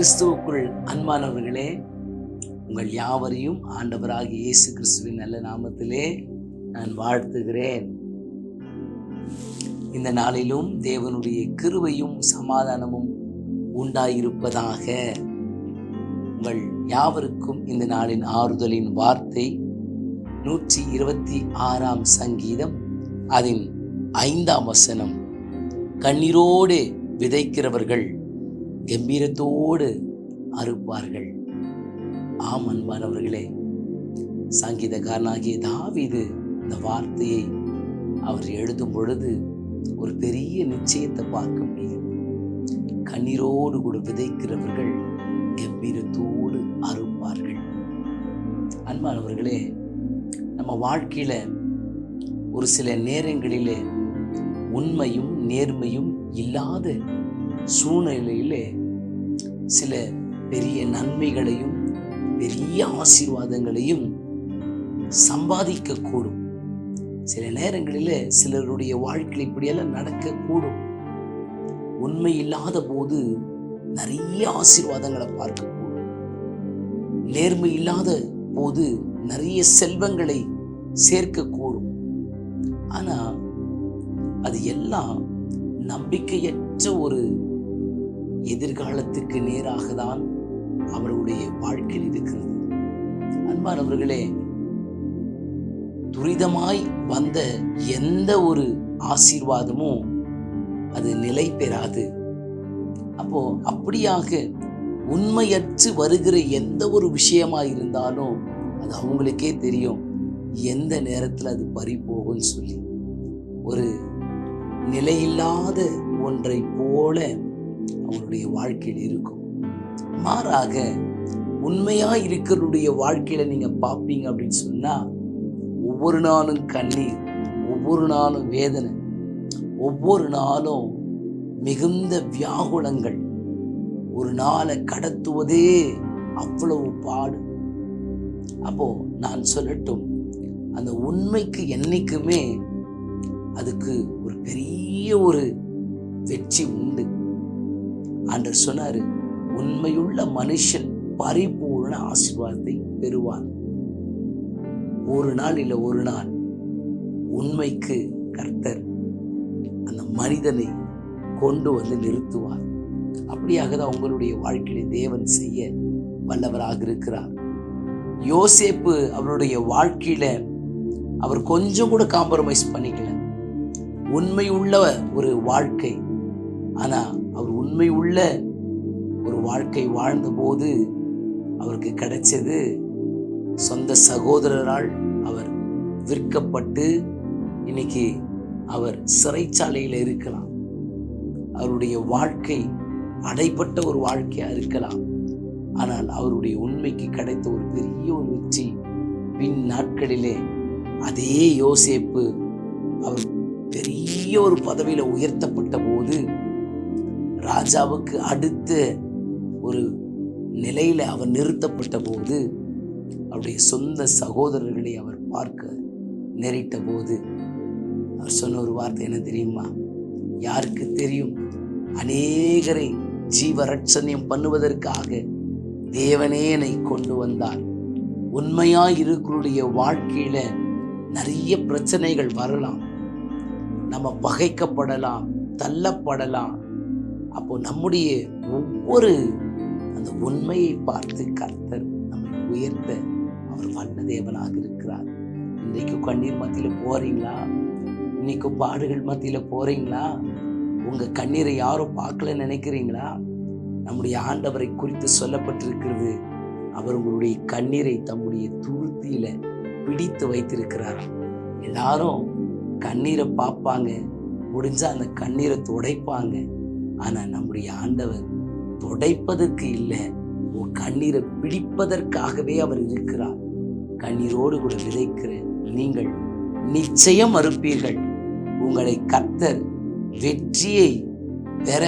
கிறிஸ்துவுக்குள் அன்பானவர்களே உங்கள் யாவரையும் ஆண்டவராக இயேசு கிறிஸ்துவின் நல்ல நாமத்திலே நான் வாழ்த்துகிறேன். இந்த நாளிலும் தேவனுடைய கிருவையும் சமாதானமும் உண்டாயிருப்பதாக உங்கள் யாவருக்கும் இந்த நாளின் ஆறுதலின் வார்த்தை நூற்றி இருபத்தி ஆறாம் சங்கீதம் அதன் ஐந்தாம் வசனம். கண்ணீரோடு விதைக்கிறவர்கள் கம்பீரத்தோடு அறுப்பார்கள். ஆம் அன்பானவர்களே சங்கீதக்காரனாகிய தாவீது இந்த வார்த்தையை அவர் எழுதும் பொழுது ஒரு பெரிய நிச்சயத்தை பார்க்க முடியும். கண்ணீரோடு கூட விதைக்கிறவர்கள் கம்பீரத்தோடு அறுப்பார்கள். அன்பானவர்களே நம்ம வாழ்க்கையில ஒரு சில நேரங்களிலே உண்மையும் நேர்மையும் இல்லாத சூழ்நிலையிலே சில பெரிய நன்மைகளையும் பெரிய ஆசீர்வாதங்களையும் சம்பாதிக்க கூடும் சில நேரங்களில் சிலருடைய வாழ்க்கையில் இப்படியெல்லாம் நடக்கக்கூடும். உண்மை இல்லாத போது நிறைய ஆசீர்வாதங்களை பார்க்கக்கூடும். நேர்மை இல்லாத போது நிறைய செல்வங்களை சேர்க்கக்கூடும். ஆனால் அது எல்லாம் நம்பிக்கையற்ற ஒரு எதிர்காலத்துக்கு நேராக தான் அவர்களுடைய வாழ்க்கையில் இருக்கிறது. அன்பானவர்களே துரிதமாய் வந்த எந்த ஒரு ஆசீர்வாதமும் அது நிலை பெறாது. அப்போ அப்படியாக உண்மையற்று வருகிற எந்த ஒரு விஷயமா இருந்தாலும் அது அவங்களுக்கே தெரியும் எந்த நேரத்தில் அது பறி போகும்னு சொல்லி. ஒரு நிலையில்லாத ஒன்றை போல உங்களுடைய வாழ்க்கையில் இருக்கும். மாறாக உண்மையாக இருக்கிறவருடைய வாழ்க்கையில் நீங்கள் பார்ப்பீங்க அப்படின்னு சொன்னால் ஒவ்வொரு நாளும் கண்ணீர் ஒவ்வொரு நாளும் வேதனை ஒவ்வொரு நாளும் மிகுந்த வியாகுலங்கள். ஒரு நாளை கடத்துவதே அவ்வளவு பாடு. அப்போ நான் சொல்லட்டும் அந்த உண்மைக்கு என்னைக்குமே அதுக்கு ஒரு பெரிய ஒரு வெற்றி உண்டு. அன்று சொன்னாரு உண்மையுள்ள மனுஷன் பரிபூர்ண ஆசீர்வாதத்தை பெறுவான். ஒரு நாள் இல்லை ஒரு நாள். உண்மைக்கு கர்த்தர் அந்த மனிதனை கொண்டு வந்து நிறுத்துவார். அப்படியாக தான் உங்களுடைய வாழ்க்கையில தேவன் செய்ய வல்லவராக இருக்கிறார். யோசேப்பு அவருடைய வாழ்க்கையில அவர் கொஞ்சம் கூட காம்ப்ரமைஸ் பண்ணிக்கல. உண்மை உள்ள ஒரு வாழ்க்கை. ஆனால் அவர் உண்மை உள்ள ஒரு வாழ்க்கை வாழ்ந்தபோது அவருக்கு கிடைச்சது சொந்த சகோதரரால் அவர் விற்கப்பட்டு இன்னைக்கு அவர் சிறைச்சாலையில் இருக்கலாம். அவருடைய வாழ்க்கை அடைப்பட்ட ஒரு வாழ்க்கையாக இருக்கலாம். ஆனால் அவருடைய உண்மைக்கு கிடைத்த ஒரு பெரிய ஒரு வெற்றி பின் நாட்களிலே அதே யோசேப்பு அவர் பெரிய ஒரு பதவியில உயர்த்தப்பட்ட ராஜாவுக்கு அடுத்த ஒரு நிலையில் அவர் நிறுத்தப்பட்ட போது அவருடைய சொந்த சகோதரர்களை அவர் பார்க்க நேரிட்ட போது அவர் சொன்ன ஒரு வார்த்தை என்ன தெரியுமா? யாருக்கு தெரியும்? அநேகரை ஜீவரட்சணியம் பண்ணுவதற்காக தேவனே என்னை கொண்டு வந்தார் உண்மையாக இருக்கிறுடைய வாழ்க்கையில் நிறைய பிரச்சனைகள் வரலாம். நம்ம பகைக்கப்படலாம் தள்ளப்படலாம். அப்போ நம்முடைய ஒவ்வொரு அந்த உண்மையை பார்த்து கர்த்தர் நம்மை உயர்த்த அவர் வண்ண தேவனாக இருக்கிறார். இன்றைக்கு கண்ணீர் மத்தியில போறீங்களா? இன்னைக்கு பாடுகள் மத்தியில போறீங்களா? உங்க கண்ணீரை யாரும் பார்க்கல நினைக்கிறீங்களா? நம்முடைய ஆண்டவரை குறித்து சொல்லப்பட்டிருக்கிறது. அவர் உங்களுடைய கண்ணீரை தம்முடைய துருத்தியில பிடித்து வைத்திருக்கிறார். எல்லாரும் கண்ணீரை பார்ப்பாங்க. முடிஞ்சா அந்த கண்ணீரை துடைப்பாங்க. ஆனா நம்முடைய ஆண்டவர் துடைப்பதற்கு இல்லை உன் கண்ணீரை பிடிப்பதற்காகவே அவர் இருக்கிறார். கண்ணீரோடு கூட விதைக்கிற நீங்கள் நிச்சயம் மறுப்பீர்கள். உங்களை கத்தர் வெற்றியை பெற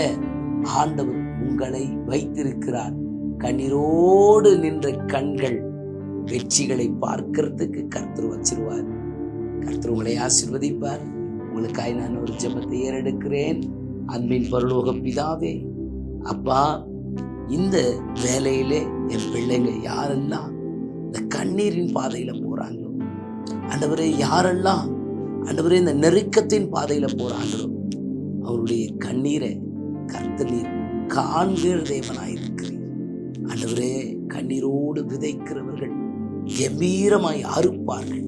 ஆண்டவர் உங்களை வைத்திருக்கிறார். கண்ணீரோடு நின்ற கண்கள் வெற்றிகளை பார்க்கறதுக்கு கர்த்தர் வச்சிருவார். கர்த்தர் உங்களை ஆசிர்வதிப்பார். உங்களுக்காய் நான் ஒரு ஜெபத்தை ஏறெடுக்கிறேன். அன்பின் பரலோக பிதாவே அப்பா இந்த வேலையிலே என் பிள்ளைங்க யாரெல்லாம் இந்த கண்ணீரின் பாதையில போறாங்களோ ஆண்டவரே யாரெல்லாம் ஆண்டவரே இந்த நெருக்கத்தின் பாதையில போறாங்களோ அவருடைய கண்ணீரை கர்த்தநீர் காண்கிற தேவனாயிருக்கிறீர் ஆண்டவரே கண்ணீரோடு விதைக்கிறவர்கள் கம்பீரமாய் அறுப்பார்கள்.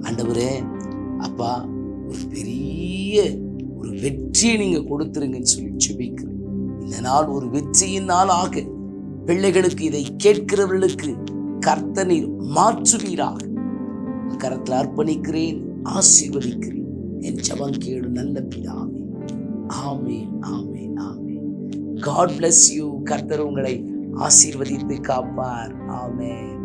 ஆண்டவரே அப்பா ஒரு பெரிய ஒரு வெற்றியை நீங்க கொடுத்துருங்கன்னு சொல்லி செபிக்கிறேன் இந்த நாள் ஒரு வெற்றியின் நாள் ஆக பிள்ளைகளுக்கு இதை கேட்கிறவர்களுக்கு கர்த்தனீர் மாற்றுவீராக. கரத்தில் அர்ப்பணிக்கிறேன் ஆசீர்வதிக்கிறேன். என் ஜபம் கேடு நல்ல பிதாவே. ஆமே ஆமே ஆமே காட் பிளஸ் யூ கர்த்தர் உங்களை ஆசீர்வதித்து காப்பார். ஆமென்.